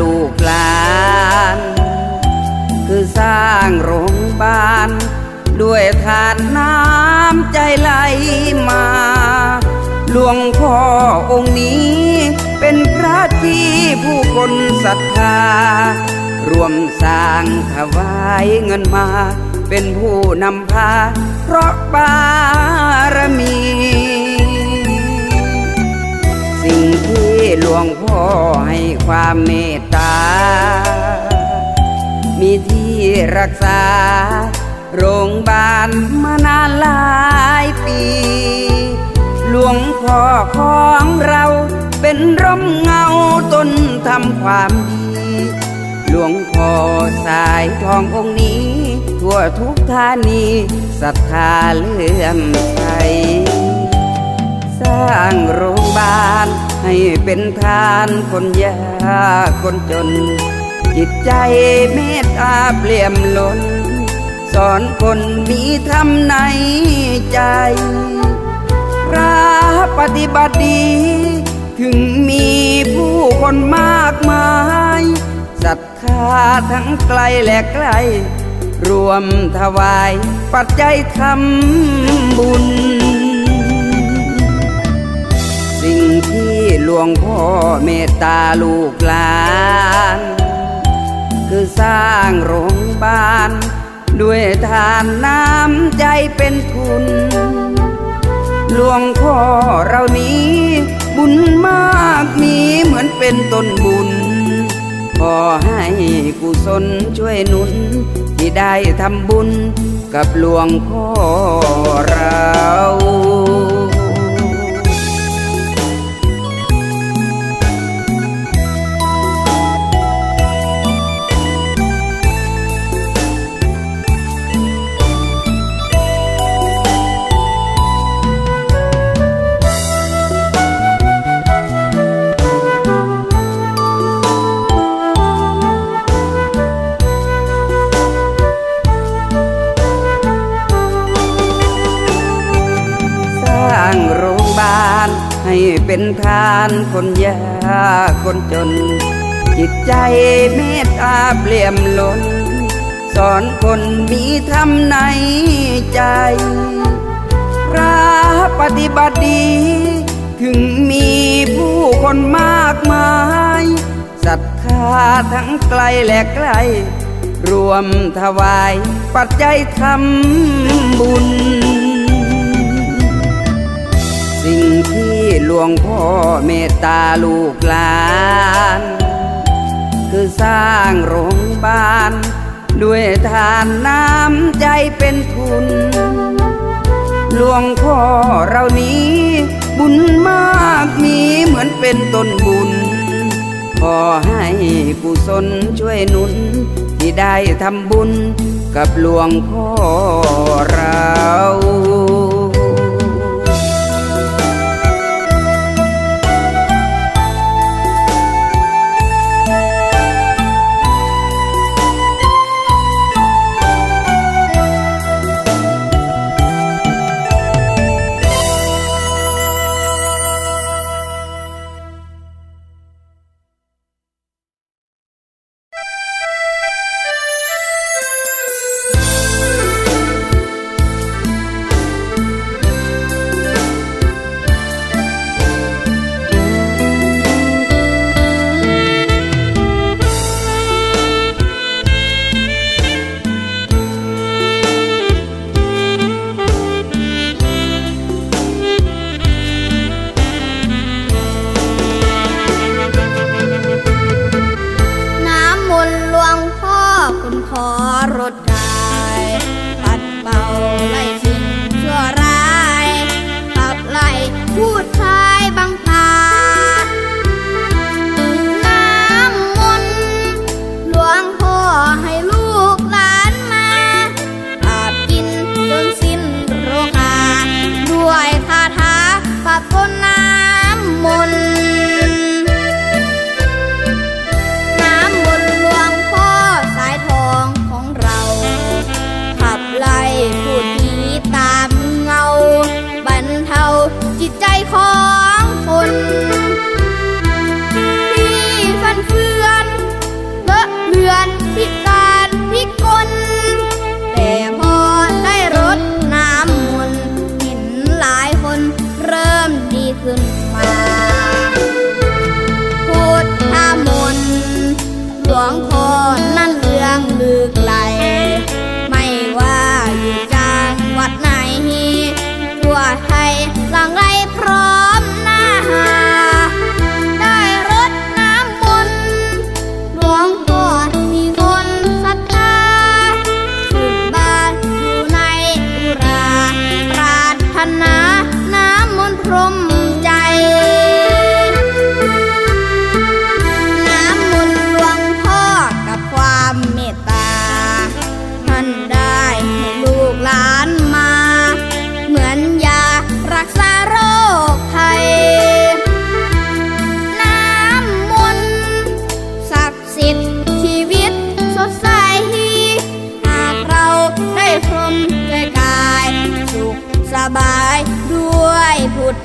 ลูกหลาน คือสร้างโรงพยาบาล ด้วยทานน้ำใจไหลมา หลวงพ่อองค์นี้ เป็นพระที่ผู้คนศรัทธารวมสร้างถวายเงินมา เป็นผู้นำพา เพราะบารมี สิ่งที่หลวงพ่อให้ความเมตตา มีที่รักษา โรงพยาบาลมานานหลายปี หลวงพ่อของเราเป็นร่มเงาต้นทำความดี หลวงพ่อสายทององค์นี้ ทั่วทุกธานีศรัทธาเลื่อมใส สร้างโรงพยาบาลให้เป็นทานคนยากคนจน จิตใจเมตตาเปลี่ยมล้น สอนคนมีธรรมในใจ พระปฏิบัติดี ถึงมีผู้คนมากมายศรัทธาทั้งไกลและใกล้รวมถวายปัจจัยทำบุญ หลวงพ่อเมตตาลูกหลาน คือสร้างโรงพยาบาล ด้วยทานน้ำใจเป็นทุน หลวงพ่อเรานี้ บุญมากมีเหมือนเป็นต้นบุญ ขอให้กุศลช่วยหนุน ที่ได้ทำบุญกับหลวงพ่อเรา ทานคนยากคนจน จิตใจเมตตาเปลี่ยมล้น สอนคนมีธรรมในใจ พระปฏิบัติดี ถึงมีผู้คนมากมายศรัทธาทั้งไกลและใกล้รวมถวายปัจจัยทำบุญ สิ่งที่หลวงพ่อเมตตาลูกหลาน คือสร้างโรงพยาบาล ด้วยทานน้ำใจเป็นทุน หลวงพ่อเรานี้ บุญมากมีเหมือนเป็นต้นบุญ ขอให้กุศลช่วยนุน ที่ได้ทำบุญกับหลวงพ่อเรา Wood.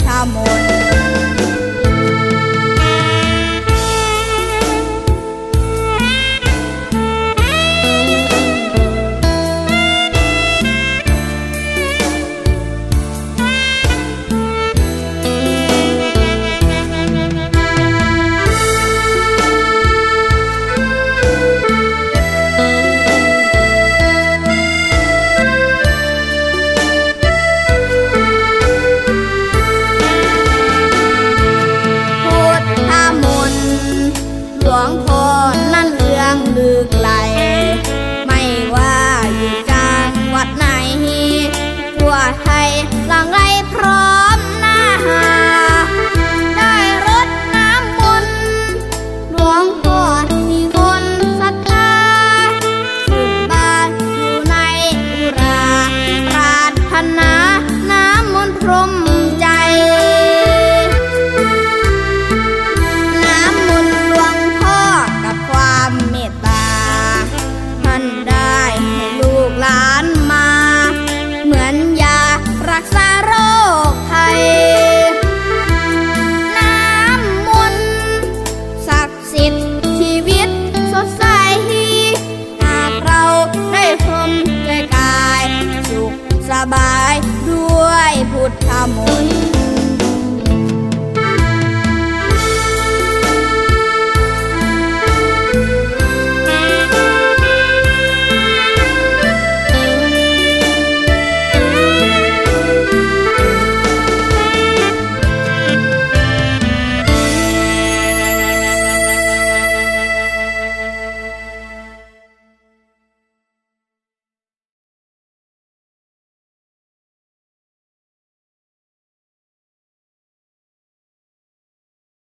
I'm on วไทยหลังไรพร้อมหน้าหา ได้รดน้ำมนต์หลวงพ่อมีคนศรัทธาสุดบ้านอยู่ในอุราปราถนาน้ำมนต์พรม